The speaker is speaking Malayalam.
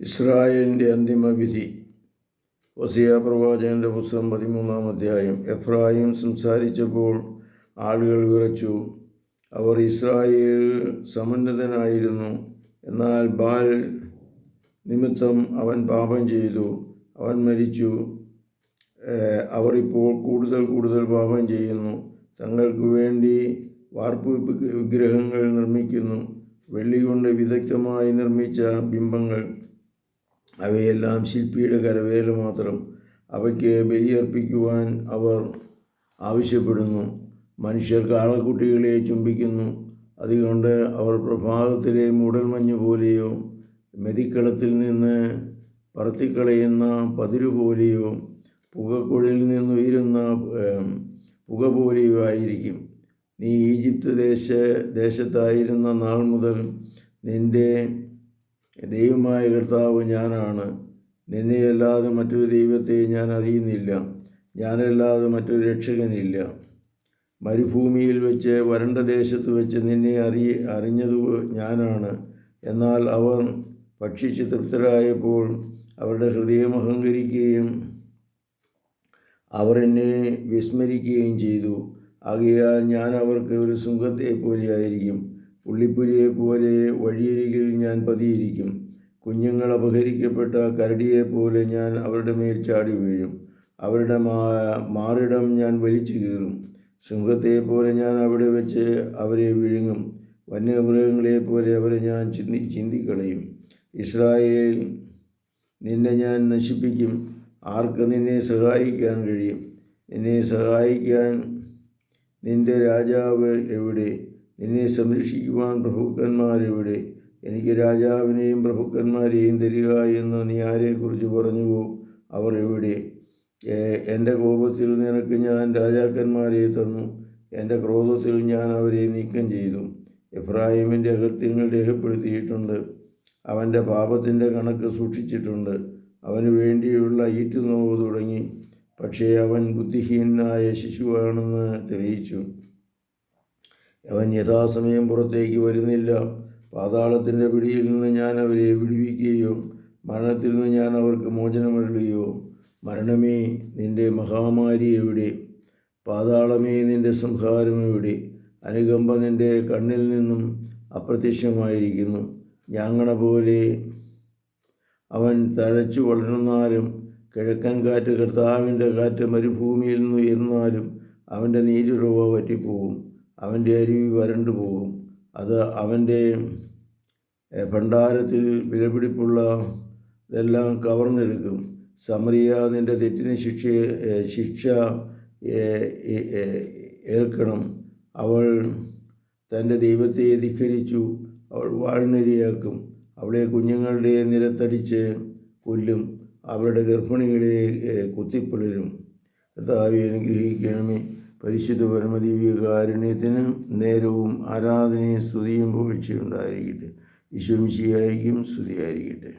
ഇസ്രായേലിന്റെ അന്തിമവിധി ഒസിയ പ്രവാചകന്റെ പുസ്തകം പതിമൂന്നാം അധ്യായം. എഫ്രാഹിം സംസാരിച്ചപ്പോൾ ആളുകൾ വിറച്ചു അവർ ഇസ്രായേൽ സമുന്നതനായിരുന്നു. എന്നാൽ ബാൽ നിമിത്തം അവൻ പാപം ചെയ്തു. അവൻ മരിച്ചു. അവർ ഇപ്പോൾ കൂടുതൽ കൂടുതൽ പാപം ചെയ്യുന്നു. തങ്ങൾക്ക് വേണ്ടി വാർപ്പ് വിഗ്രഹങ്ങൾ നിർമ്മിക്കുന്നു. വെള്ളി കൊണ്ട് വിദഗ്ധമായി നിർമ്മിച്ച ബിംബങ്ങൾ അവയെല്ലാം ശില്പിയുടെ കരവേല മാത്രം അവയ്ക്ക് ബലിയർപ്പിക്കുവാൻ അവർ ആവശ്യപ്പെടുന്നു. മനുഷ്യർ കാളക്കുട്ടികളെ ചുംബിക്കുന്നു. അതുകൊണ്ട് അവർ പ്രഭാതത്തിലെ മൂടൽമഞ്ഞ് പോലെയോ മെതിക്കളത്തിൽ നിന്ന് പറത്തിക്കളയുന്ന പതിരു പോലെയോ പുകക്കുഴലിൽ നിന്ന് ഉയരുന്ന പുക പോലെയോ ആയിരിക്കും. നീ ഈജിപ്ത് ദേശ ദേശത്തായിരുന്ന നാൾ മുതൽ നിന്റെ ദൈവമായ കർത്താവ് ഞാനാണ്. നിന്നെയല്ലാതെ മറ്റൊരു ദൈവത്തെ ഞാൻ അറിയുന്നില്ല. ഞാനല്ലാതെ മറ്റൊരു രക്ഷകനില്ല. മരുഭൂമിയിൽ വെച്ച് വരണ്ട ദേശത്ത് വെച്ച് നിന്നെ അറിയ അറിഞ്ഞത് ഞാനാണ്. എന്നാൽ അവർ ഭക്ഷിച്ച് തൃപ്തരായപ്പോൾ അവരുടെ ഹൃദയം അഹങ്കരിക്കുകയും അവരെന്നെ വിസ്മരിക്കുകയും ചെയ്തു. ആകയാൽ ഞാൻ അവർക്ക് ഒരു സുഖത്തെ പോലെയായിരിക്കും പുള്ളിപ്പുലിയെ പോലെ വഴിയരികിൽ ഞാൻ പതിയിരിക്കും. കുഞ്ഞുങ്ങൾ അപഹരിക്കപ്പെട്ട കരടിയെപ്പോലെ ഞാൻ അവരുടെ മേൽ ചാടി വീഴും. അവരുടെ മാ മാറിടം ഞാൻ വലിച്ചു കീറും. സിംഹത്തെ പോലെ ഞാൻ അവിടെ വെച്ച് അവരെ വിഴുങ്ങും. വന്യമൃഗങ്ങളെ പോലെ അവരെ ഞാൻ ചിന്തി ചിന്തിക്കളയും. ഇസ്രായേൽ നിന്നെ ഞാൻ നശിപ്പിക്കും. ആർക്ക് നിന്നെ സഹായിക്കാൻ കഴിയും? നിന്നെ സഹായിക്കാൻ നിന്റെ രാജാവ് എവിടെ? നിന്നെ സംരക്ഷിക്കുവാൻ പ്രഭുക്കന്മാരെവിടെ. എനിക്ക് രാജാവിനെയും പ്രഭുക്കന്മാരെയും തരിക എന്ന് നീ ആരെക്കുറിച്ച് പറഞ്ഞുവോ? അവർ എവിടെ? എന്റെ കോപത്തിൽ നിനക്ക് ഞാൻ രാജാക്കന്മാരെ തന്നു. എന്റെ ക്രോധത്തിൽ ഞാൻ അവരെ നീക്കം ചെയ്തു. എഫ്രായിമിന്റെ അകൃത്യങ്ങൾ രേഖപ്പെടുത്തിയിട്ടുണ്ട്. അവന്റെ പാപത്തിന്റെ കണക്ക് സൂക്ഷിച്ചിട്ടുണ്ട്. അവന് വേണ്ടിയുള്ള ഈറ്റുനോവ് തുടങ്ങി. പക്ഷേ അവൻ ബുദ്ധിഹീനനായ ശിശുവാണെന്ന് തെളിയിച്ചു. അവൻ യഥാസമയം പുറത്തേക്ക് വരുന്നില്ല. പാതാളത്തിന്റെ പിടിയിൽ നിന്ന് ഞാൻ അവരെ വിടുവിക്കുകയോ മരണത്തിൽ നിന്ന് ഞാൻ അവർക്ക് മോചനമരുളുകയോ മരണമേ നിന്റെ മഹാമാരി എവിടെ? പാതാളമേ നിന്റെ സംഹാരം എവിടെ? അനുകമ്പ നിന്റെ കണ്ണിൽ നിന്നും അപ്രത്യക്ഷമായിരിക്കുന്നു. ഞാങ്ങണ പോലെ അവൻ തഴച്ചു വളരുന്നാലും കിഴക്കൻ കാറ്റ് കർത്താവിന്റെ കാറ്റ് മരുഭൂമിയിൽ നിന്ന് ഉയർന്നാലും അവന്റെ നീരുറവ വറ്റിപ്പോവും അവന്റെ അരുവി വരണ്ടു പോകും. അത് അവന്റെ ഭണ്ഡാരത്തിൽ വിലപിടിപ്പുള്ള ഇതെല്ലാം കവർന്നെടുക്കും. സമറിയ നിന്റെ തെറ്റിന് ശിക്ഷ ശിക്ഷ ഏൽക്കണം. അവൾ തന്റെ ദൈവത്തെ ധിക്കരിച്ചു. അവൾ വാൾനിരയാക്കും അവളെ കുഞ്ഞുങ്ങളുടെ നിരത്തടിച്ച് കൊല്ലും. അവരുടെ ഗർഭിണികളെ കുത്തിപ്പിളരും. കർത്താവെ അനുഗ്രഹിക്കണമേ. പരിശുദ്ധ പരമദിവ്യകാരുണ്യത്തിന് നേരവും ആരാധനയും സ്തുതിയും പുകഴ്ചയുണ്ടായിരിക്കട്ടെ ഈശോമിശിയായിരിക്കും സ്തുതിയായിരിക്കട്ടെ.